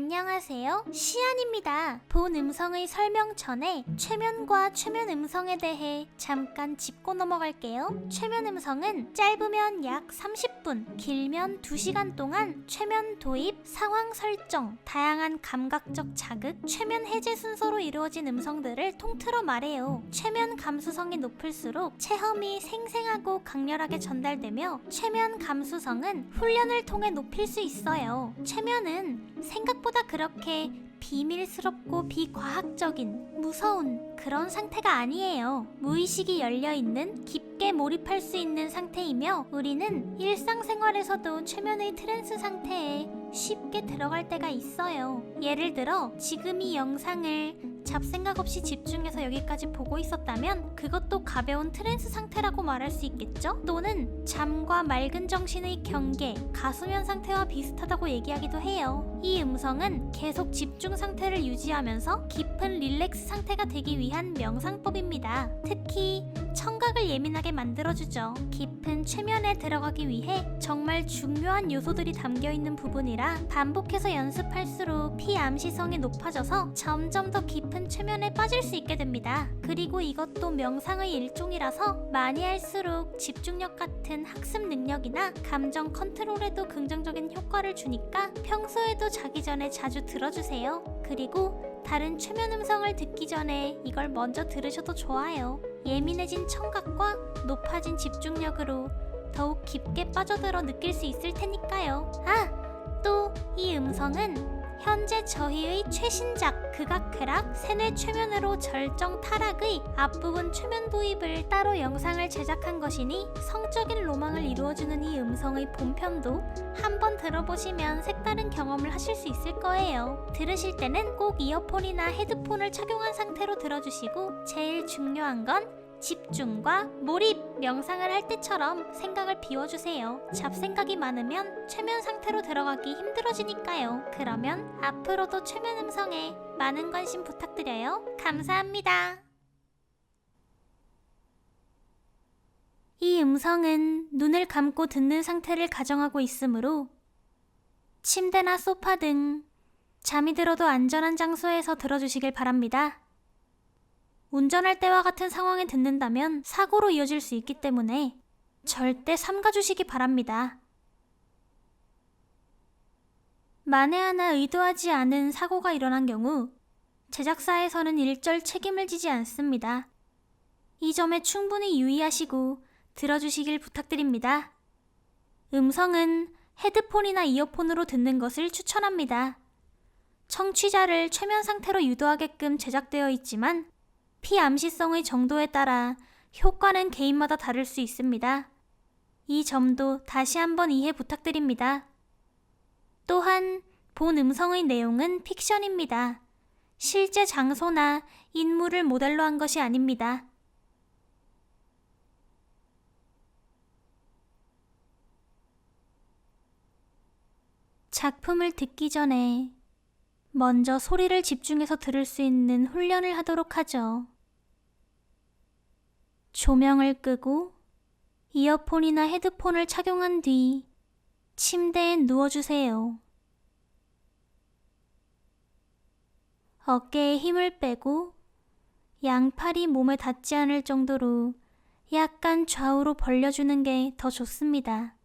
안녕하세요. 시안입니다. 본 음성의 설명 전에 최면과 최면 음성에 대해 잠깐 짚고 넘어갈게요. 최면 음성은 짧으면 약 30분, 길면 2시간 동안 최면 도입, 상황 설정, 다양한 감각적 자극, 최면 해제 순서로 이루어진 음성들을 통틀어 말해요. 최면 감수성이 높을수록 체험이 생생하고 강렬하게 전달되며 최면 감수성은 훈련을 통해 높일 수 있어요. 최면은 생각보다 그렇게 비밀스럽고 비과학적인 무서운 그런 상태가 아니에요. 무의식이 열려 있는 깊게 몰입할 수 있는 상태이며 우리는 일상생활에서도 최면의 트랜스 상태에 쉽게 들어갈 때가 있어요. 예를 들어 지금 이 영상을 잡생각 없이 집중해서 여기까지 보고 있었다면 그것도 가벼운 트랜스 상태라고 말할 수 있겠죠? 또는 잠과 맑은 정신의 경계, 가수면 상태와 비슷하다고 얘기하기도 해요. 이 음성은 계속 집중 상태를 유지하면서 깊은 릴렉스 상태가 되기 위한 명상법입니다. 특히 청 각을 예민하게 만들어주죠. 깊은 최면에 들어가기 위해 정말 중요한 요소들이 담겨 있는 부분이라 반복해서 연습할수록 피암시성이 높아져서 점점 더 깊은 최면에 빠질 수 있게 됩니다. 그리고 이것도 명상의 일종이라서 많이 할수록 집중력 같은 학습 능력이나 감정 컨트롤에도 긍정적인 효과를 주니까 평소에도 자기 전에 자주 들어주세요. 그리고 다른 최면 음성을 듣기 전에 이걸 먼저 들으셔도 좋아요. 예민해진 청각과 높아진 집중력으로 더욱 깊게 빠져들어 느낄 수 있을 테니까요. 아, 또 이 음성은 현재 저희의 최신작 극악쾌락 세뇌 최면으로 절정 타락의 앞부분 최면 도입을 따로 영상을 제작한 것이니 성적인 로망을 이루어주는 이 음성의 본편도 한번 들어보시면 색다른 경험을 하실 수 있을 거예요. 들으실 때는 꼭 이어폰이나 헤드폰을 착용한 상태로 들어주시고 제일 중요한 건 집중과 몰입 명상을 할 때처럼 생각을 비워주세요. 잡생각이 많으면 최면 상태로 들어가기 힘들어지니까요. 그러면 앞으로도 최면 음성에 많은 관심 부탁드려요. 감사합니다. 이 음성은 눈을 감고 듣는 상태를 가정하고 있으므로 침대나 소파 등 잠이 들어도 안전한 장소에서 들어주시길 바랍니다. 운전할 때와 같은 상황에 듣는다면 사고로 이어질 수 있기 때문에 절대 삼가주시기 바랍니다. 만에 하나 의도하지 않은 사고가 일어난 경우 제작사에서는 일절 책임을 지지 않습니다. 이 점에 충분히 유의하시고 들어주시길 부탁드립니다. 음성은 헤드폰이나 이어폰으로 듣는 것을 추천합니다. 청취자를 최면 상태로 유도하게끔 제작되어 있지만 피암시성의 정도에 따라 효과는 개인마다 다를 수 있습니다. 이 점도 다시 한번 이해 부탁드립니다. 또한 본 음성의 내용은 픽션입니다. 실제 장소나 인물을 모델로 한 것이 아닙니다. 작품을 듣기 전에 먼저 소리를 집중해서 들을 수 있는 훈련을 하도록 하죠. 조명을 끄고 이어폰이나 헤드폰을 착용한 뒤 침대에 누워주세요. 어깨에 힘을 빼고 양팔이 몸에 닿지 않을 정도로 약간 좌우로 벌려주는 게 더 좋습니다.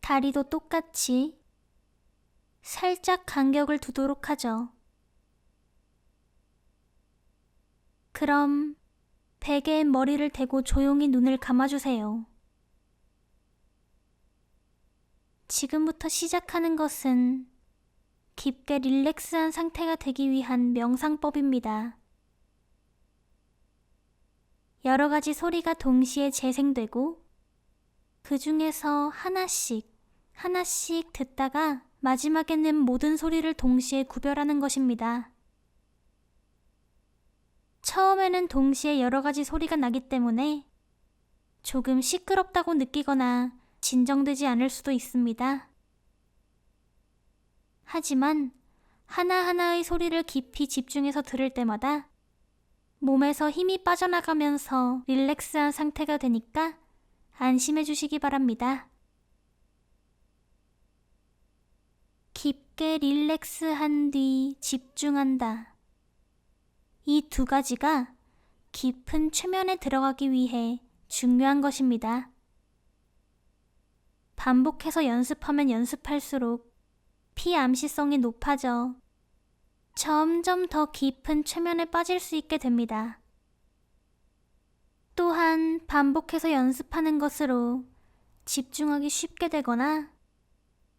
다리도 똑같이 살짝 간격을 두도록 하죠. 그럼 베개에 머리를 대고 조용히 눈을 감아주세요. 지금부터 시작하는 것은 깊게 릴렉스한 상태가 되기 위한 명상법입니다. 여러 가지 소리가 동시에 재생되고 그 중에서 하나씩, 하나씩 듣다가 마지막에는 모든 소리를 동시에 구별하는 것입니다. 처음에는 동시에 여러 가지 소리가 나기 때문에 조금 시끄럽다고 느끼거나 진정되지 않을 수도 있습니다. 하지만 하나하나의 소리를 깊이 집중해서 들을 때마다 몸에서 힘이 빠져나가면서 릴렉스한 상태가 되니까 안심해 주시기 바랍니다. 깊게 릴렉스 한 뒤 집중한다. 이 두 가지가 깊은 최면에 들어가기 위해 중요한 것입니다. 반복해서 연습하면 연습할수록 피암시성이 높아져 점점 더 깊은 최면에 빠질 수 있게 됩니다. 또한 반복해서 연습하는 것으로 집중하기 쉽게 되거나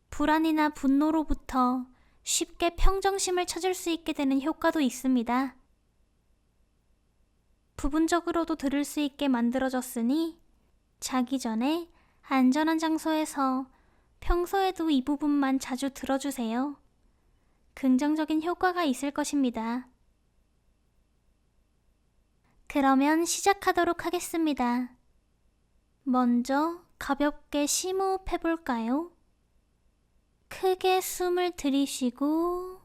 불안이나 분노로부터 쉽게 평정심을 찾을 수 있게 되는 효과도 있습니다. 부분적으로도 들을 수 있게 만들어졌으니 자기 전에 안전한 장소에서 평소에도 이 부분만 자주 들어주세요. 긍정적인 효과가 있을 것입니다. 그러면 시작하도록 하겠습니다. 먼저 가볍게 심호흡 해볼까요? 크게 숨을 들이쉬고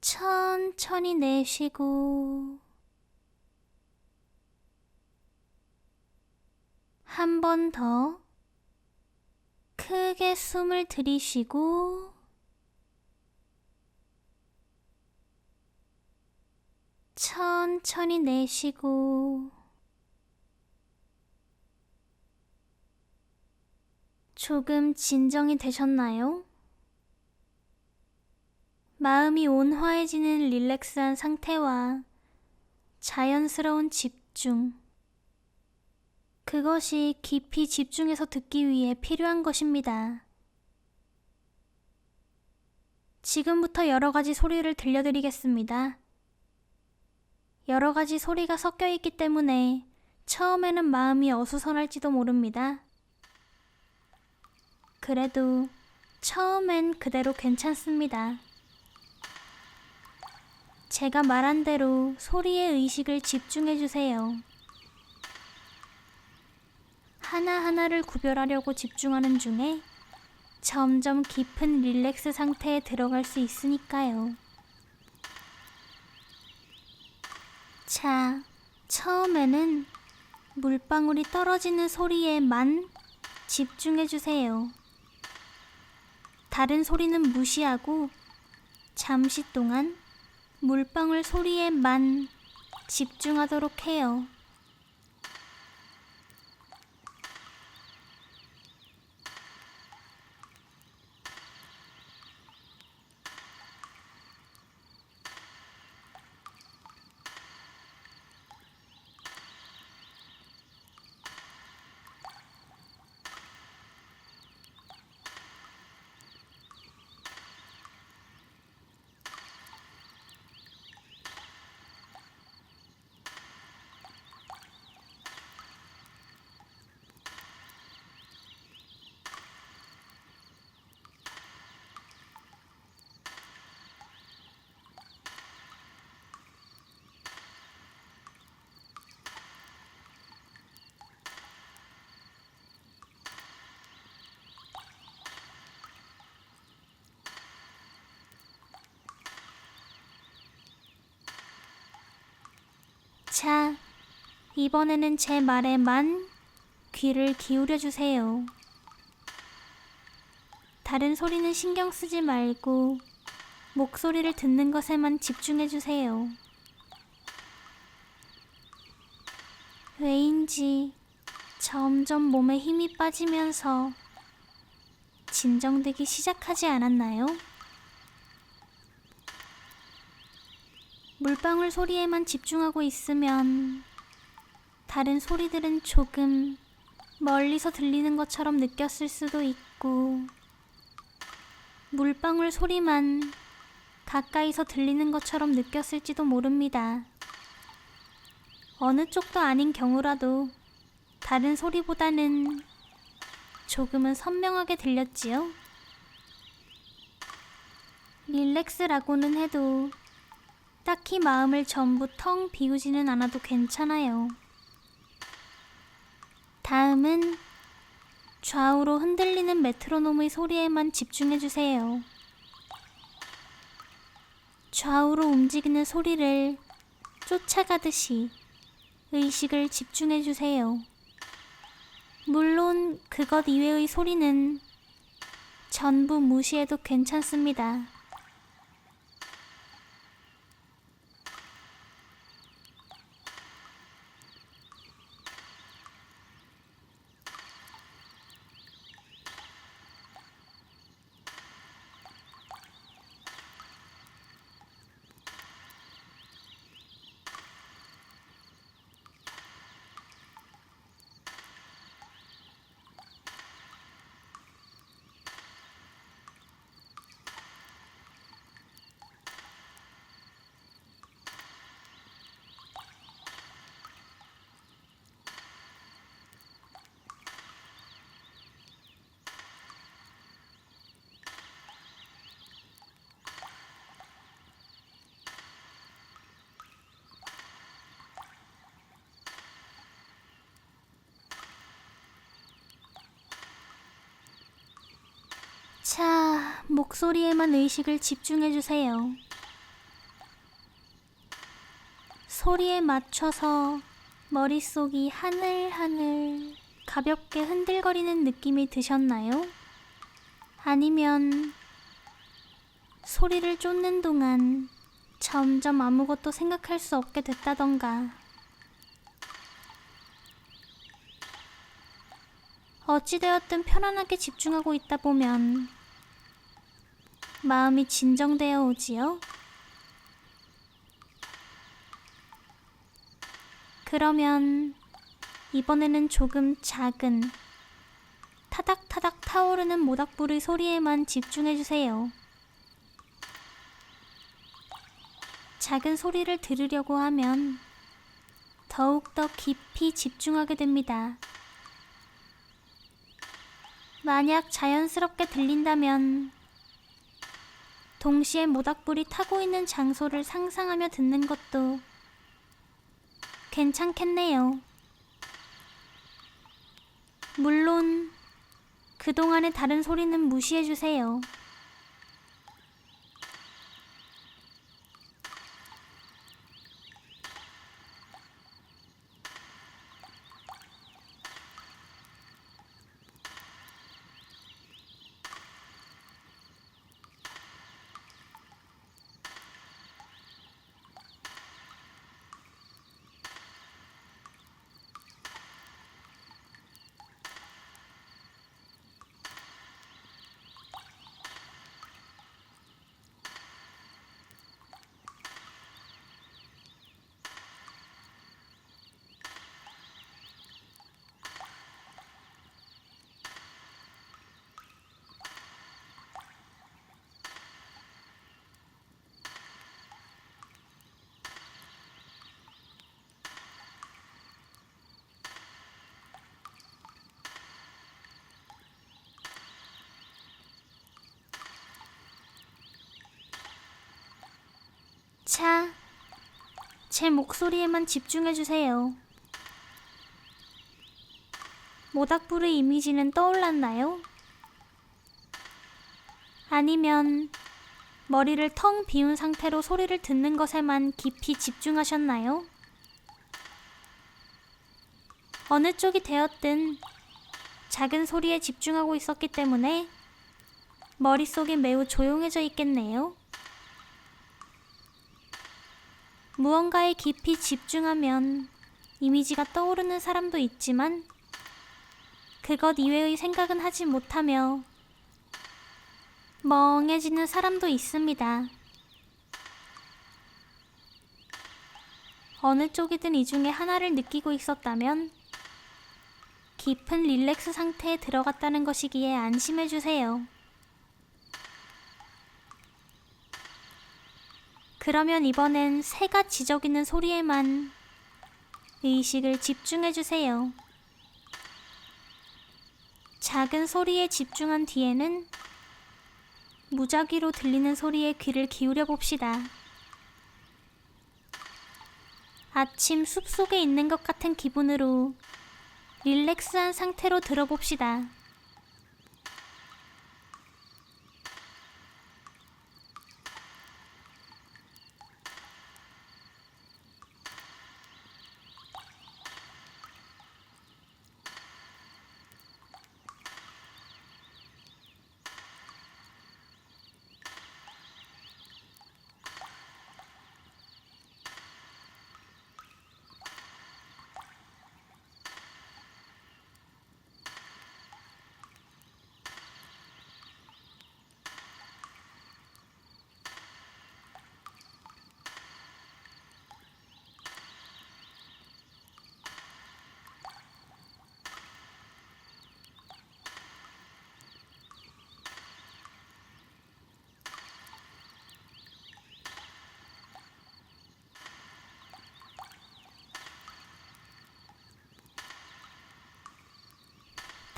천천히 내쉬고 한 번 더 크게 숨을 들이쉬고 천천히 내쉬고 조금 진정이 되셨나요? 마음이 온화해지는 릴렉스한 상태와 자연스러운 집중. 그것이 깊이 집중해서 듣기 위해 필요한 것입니다. 지금부터 여러 가지 소리를 들려드리겠습니다. 여러 가지 소리가 섞여 있기 때문에 처음에는 마음이 어수선할지도 모릅니다. 그래도 처음엔 그대로 괜찮습니다. 제가 말한 대로 소리의 의식을 집중해 주세요. 하나하나를 구별하려고 집중하는 중에 점점 깊은 릴렉스 상태에 들어갈 수 있으니까요. 자, 처음에는 물방울이 떨어지는 소리에만 집중해 주세요. 다른 소리는 무시하고 잠시 동안 물방울 소리에만 집중하도록 해요. 자, 이번에는 제 말에만 귀를 기울여 주세요. 다른 소리는 신경 쓰지 말고 목소리를 듣는 것에만 집중해 주세요. 왜인지 점점 몸에 힘이 빠지면서 진정되기 시작하지 않았나요? 물방울 소리에만 집중하고 있으면 다른 소리들은 조금 멀리서 들리는 것처럼 느꼈을 수도 있고 물방울 소리만 가까이서 들리는 것처럼 느꼈을지도 모릅니다. 어느 쪽도 아닌 경우라도 다른 소리보다는 조금은 선명하게 들렸지요. 릴렉스라고는 해도 딱히 마음을 전부 텅 비우지는 않아도 괜찮아요. 다음은 좌우로 흔들리는 메트로놈의 소리에만 집중해 주세요. 좌우로 움직이는 소리를 쫓아가듯이 의식을 집중해 주세요. 물론 그것 이외의 소리는 전부 무시해도 괜찮습니다. 자, 목소리에만 의식을 집중해 주세요. 소리에 맞춰서 머릿속이 하늘하늘 가볍게 흔들거리는 느낌이 드셨나요? 아니면 소리를 쫓는 동안 점점 아무것도 생각할 수 없게 됐다던가 어찌되었든 편안하게 집중하고 있다 보면 마음이 진정되어 오지요? 그러면 이번에는 조금 작은 타닥타닥 타오르는 모닥불의 소리에만 집중해 주세요. 작은 소리를 들으려고 하면 더욱더 깊이 집중하게 됩니다. 만약 자연스럽게 들린다면 동시에 모닥불이 타고 있는 장소를 상상하며 듣는 것도 괜찮겠네요. 물론 그동안의 다른 소리는 무시해 주세요. 자, 제 목소리에만 집중해 주세요. 모닥불의 이미지는 떠올랐나요? 아니면 머리를 텅 비운 상태로 소리를 듣는 것에만 깊이 집중하셨나요? 어느 쪽이 되었든 작은 소리에 집중하고 있었기 때문에 머릿속이 매우 조용해져 있겠네요. 무언가에 깊이 집중하면 이미지가 떠오르는 사람도 있지만 그것 이외의 생각은 하지 못하며 멍해지는 사람도 있습니다. 어느 쪽이든 이 중에 하나를 느끼고 있었다면 깊은 릴렉스 상태에 들어갔다는 것이기에 안심해 주세요. 그러면 이번엔 새가 지저귀는 소리에만 의식을 집중해 주세요. 작은 소리에 집중한 뒤에는 무작위로 들리는 소리에 귀를 기울여 봅시다. 아침 숲 속에 있는 것 같은 기분으로 릴렉스한 상태로 들어봅시다.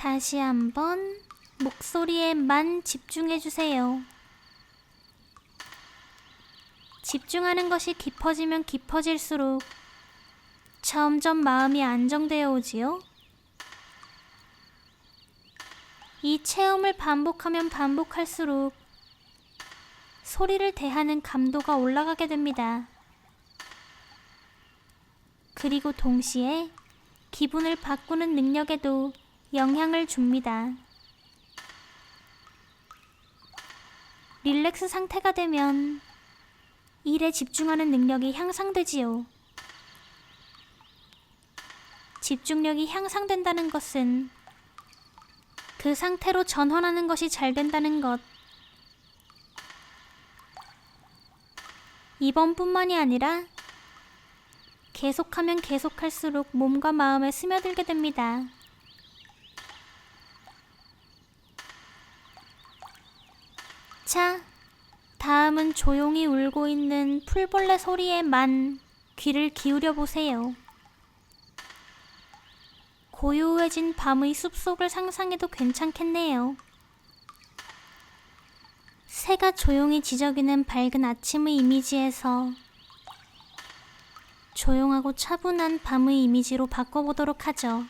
다시 한번 목소리에만 집중해 주세요. 집중하는 것이 깊어지면 깊어질수록 점점 마음이 안정되어 오지요. 이 체험을 반복하면 반복할수록 소리를 대하는 감도가 올라가게 됩니다. 그리고 동시에 기분을 바꾸는 능력에도 영향을 줍니다. 릴렉스 상태가 되면 일에 집중하는 능력이 향상되지요. 집중력이 향상된다는 것은 그 상태로 전환하는 것이 잘 된다는 것. 이번뿐만이 아니라 계속하면 계속할수록 몸과 마음에 스며들게 됩니다. 자, 다음은 조용히 울고 있는 풀벌레 소리에만 귀를 기울여 보세요. 고요해진 밤의 숲속을 상상해도 괜찮겠네요. 새가 조용히 지저귀는 밝은 아침의 이미지에서 조용하고 차분한 밤의 이미지로 바꿔보도록 하죠.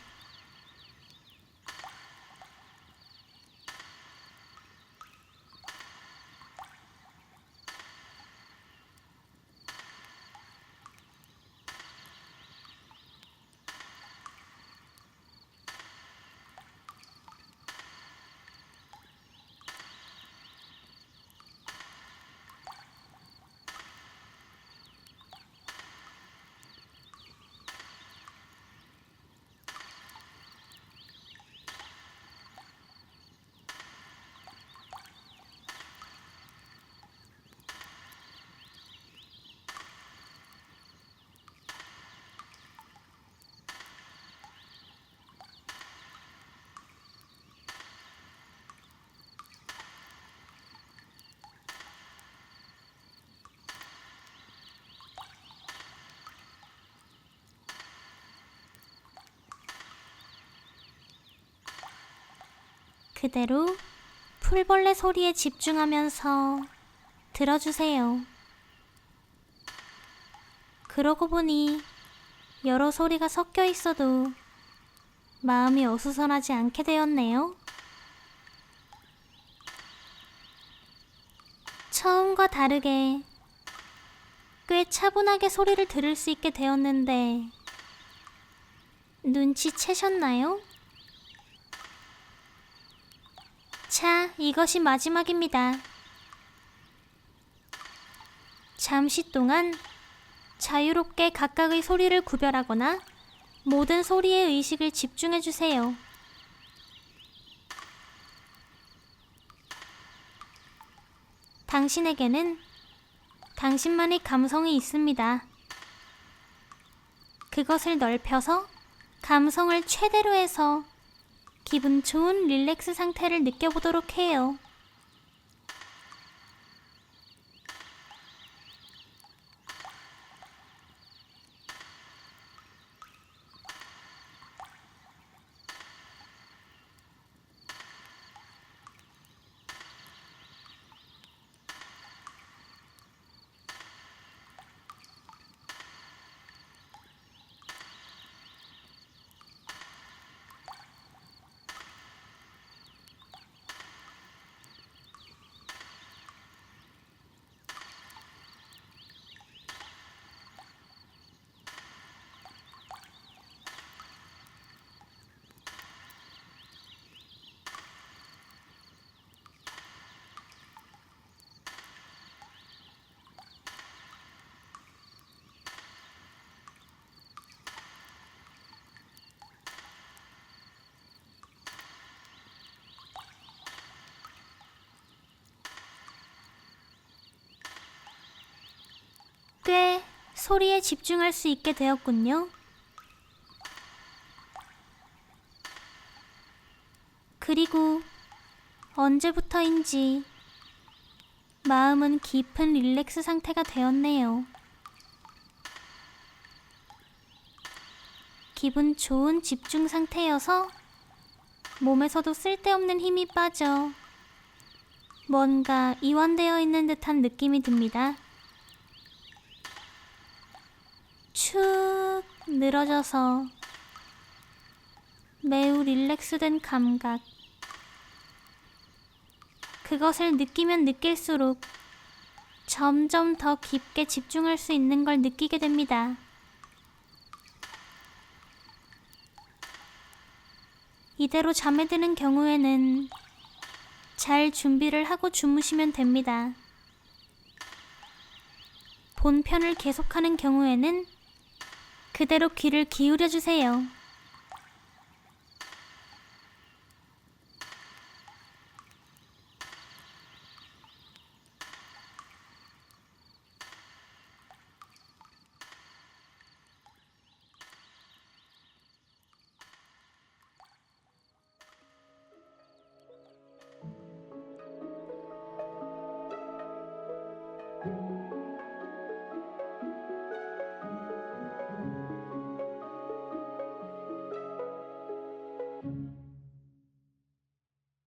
그대로 풀벌레 소리에 집중하면서 들어주세요. 그러고 보니 여러 소리가 섞여 있어도 마음이 어수선하지 않게 되었네요. 처음과 다르게 꽤 차분하게 소리를 들을 수 있게 되었는데 눈치채셨나요? 자, 이것이 마지막입니다. 잠시 동안 자유롭게 각각의 소리를 구별하거나 모든 소리의 의식을 집중해 주세요. 당신에게는 당신만의 감성이 있습니다. 그것을 넓혀서 감성을 최대로 해서 기분 좋은 릴렉스 상태를 느껴보도록 해요. 꽤 소리에 집중할 수 있게 되었군요. 그리고 언제부터인지 마음은 깊은 릴렉스 상태가 되었네요. 기분 좋은 집중 상태여서 몸에서도 쓸데없는 힘이 빠져 뭔가 이완되어 있는 듯한 느낌이 듭니다. 축 늘어져서 매우 릴렉스된 감각. 그것을 느끼면 느낄수록 점점 더 깊게 집중할 수 있는 걸 느끼게 됩니다. 이대로 잠에 드는 경우에는 잘 준비를 하고 주무시면 됩니다. 본편을 계속하는 경우에는 그대로 귀를 기울여 주세요.